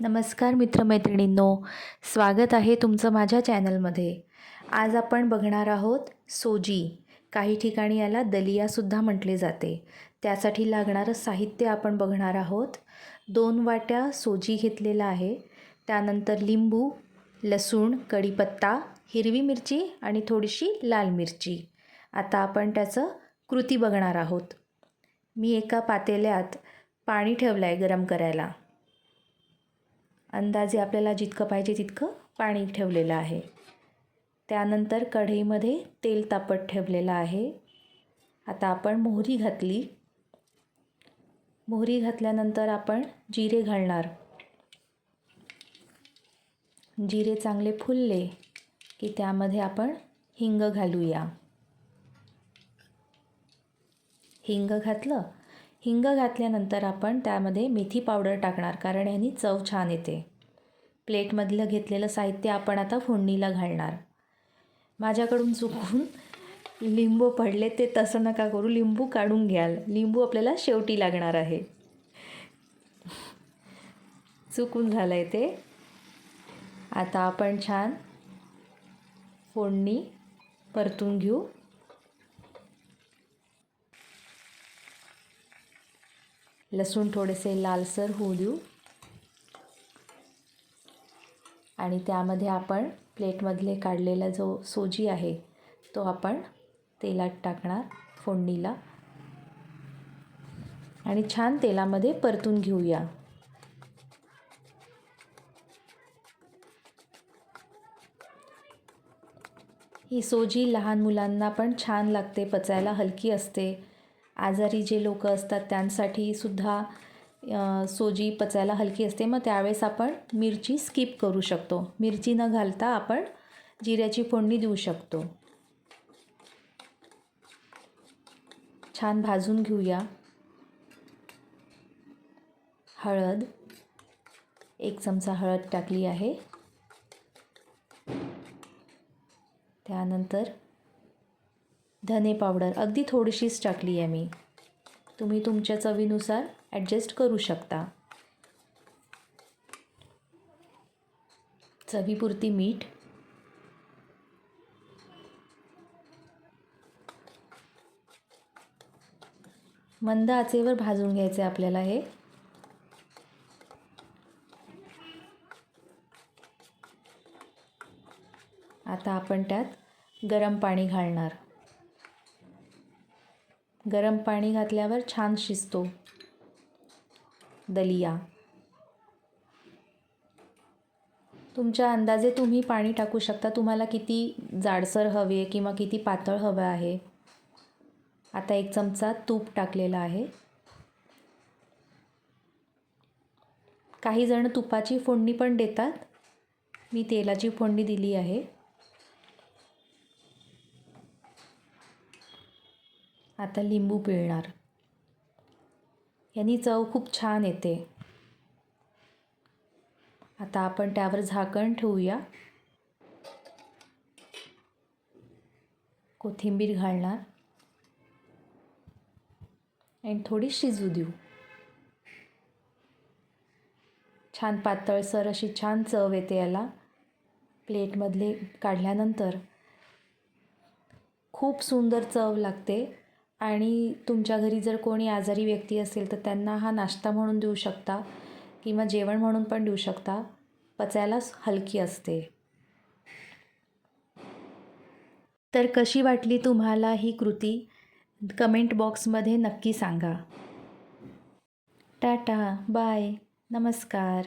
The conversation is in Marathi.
नमस्कार मित्रमैत्रिणींनो स्वागत आहे तुमचं माझ्या चॅनलमध्ये. आज आपण बघणार आहोत सोजी. काही ठिकाणी याला दलियासुद्धा म्हटले जाते. त्यासाठी लागणारं साहित्य आपण बघणार आहोत. दोन वाट्या सोजी घेतलेला आहे. त्यानंतर लिंबू लसूण कढीपत्ता हिरवी मिरची आणि थोडीशी लाल मिरची. आता आपण त्याचं कृती बघणार आहोत. मी एका पातेल्यात पाणी ठेवलं आहे गरम करायला. अंदाजे आपल्याला जितकं पाहिजे तितकं पाणी ठेवलेलं आहे. त्यानंतर कढईमध्ये तेल तापत ठेवलेलं आहे. आता आपण मोहरी घातली. मोहरी घातल्यानंतर आपण जिरे घालणार. जिरे चांगले फुलले की त्यामध्ये आपण हिंग घालूया. हिंग घातलं हिंग घातल्यानंतर आपण त्यामध्ये मेथी पावडर टाकणार कारण ह्यानी चव छान येते. प्लेटमधलं घेतलेलं साहित्य आपण आता फोडणीला घालणार. माझ्याकडून चुकून लिंबू पडले ते तसं नका करू. लिंबू काढून घ्याल. लिंबू आपल्याला शेवटी लागणार आहे. चुकून झालं आहे ते. आता आपण छान फोडणी परतून घेऊ. लसूण थोडेसे लालसर होऊ देऊ. आणि त्यामध्ये आपण प्लेटमधले काढलेला जो सोजी आहे तो आपण तेलात टाकणार फोडणीला. आणि छान तेलामध्ये परतून घेऊया. ही सोजी लहान मुलांना पण छान लागते पचायला हलकी असते. आजारी जे लोक असतात त्यांसाठी सुद्धा सोजी पचायला हलकी असते. मग त्यावेळेस आपण मिरची स्किप करू शकतो. मिरची न घालता आपण जिऱ्याची फोडणी देऊ शकतो. छान भाजून घेऊया. हळद एक चमचा हळद टाकली आहे. त्यानंतर धने पावडर. अगदी थोडीशीच टाकली आहे मी. तुम्ही तुमच्या चवीनुसार ॲडजस्ट करू शकता. चवीपुरती मीठ. मंद आचेवर भाजून घ्यायचे आपल्याला हे. आता आपण त्यात गरम पाणी घालणार. गरम पाणी घातल्यावर छान शिजतो. दलिया. तुमच्या अंदाजे तुम्ही पाणी टाकू शकता. तुम्हाला किती जाडसर हवे किंवा किती पातळ हवं आहे. आता एक चमचा तूप टाकलेला आहे. काही जण तुपाची फोडणी पण देतात. मी तेलाची फोडणी दिली आहे. आता लिंबू पिळणार. यांनी चव खूप छान येते. आता आपण त्यावर झाकण ठेवूया. कोथिंबीर घालणार. आणि थोडी शिजू देऊ. छान पातळसर अशी छान चव येते याला. प्लेटमधले काढल्यानंतर खूप सुंदर चव लागते. आणि तुमच्या घरी जर कोणी आजारी व्यक्ती असेल तर त्यांना हा नाश्ता म्हणून देऊ शकता किंवा जेवण म्हणून पण देऊ शकता. पचायला हलकी असते. तर कशी वाटली तुम्हाला ही कृती? कमेंट बॉक्समध्ये नक्की सांगा. Tata bye. नमस्कार.